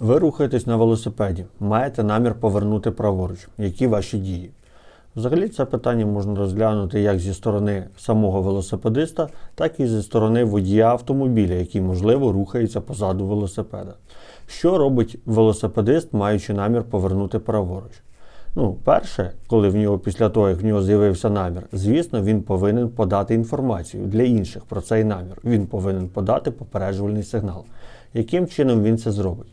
Ви рухаєтесь на велосипеді, маєте намір повернути праворуч. Які ваші дії? Взагалі це питання можна розглянути як зі сторони самого велосипедиста, так і зі сторони водія автомобіля, який, можливо, рухається позаду велосипеда. Що робить велосипедист, маючи намір повернути праворуч? Ну, перше, коли в нього після того, як в нього з'явився намір, звісно, він повинен подати інформацію для інших про цей намір. Він повинен подати попереджувальний сигнал. Яким чином він це зробить?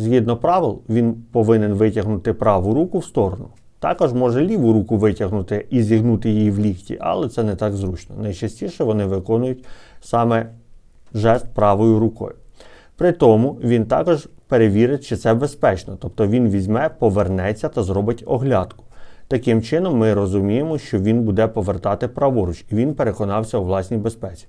Згідно правил, він повинен витягнути праву руку в сторону. Також може ліву руку витягнути і зігнути її в лікті, але це не так зручно. Найчастіше вони виконують саме жест правою рукою. При тому він також перевірить, чи це безпечно, тобто він візьме, повернеться та зробить оглядку. Таким чином, ми розуміємо, що він буде повертати праворуч, і він переконався у власній безпеці.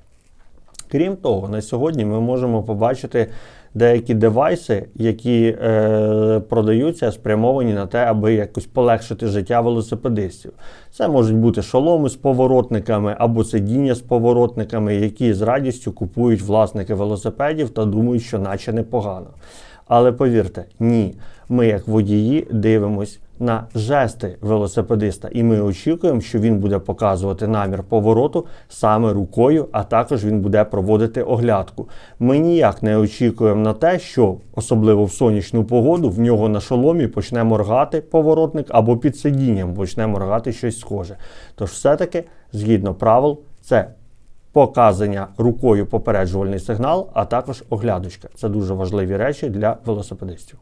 Крім того, на сьогодні ми можемо побачити деякі девайси, які е, продаються, спрямовані на те, аби якось полегшити життя велосипедистів. Це можуть бути шоломи з поворотниками або сидіння з поворотниками, які з радістю купують власники велосипедів та думають, що наче непогано. Але повірте, ні, ми, як водії, дивимось на жести велосипедиста, і ми очікуємо, що він буде показувати намір повороту саме рукою, а також він буде проводити оглядку. Ми ніяк не очікуємо на те, що особливо в сонячну погоду в нього на шоломі почне моргати поворотник або під сидінням почне моргати щось схоже. Тож, все-таки, згідно правил, це показання рукою попереджувальний сигнал, а також оглядочка. Це дуже важливі речі для велосипедистів.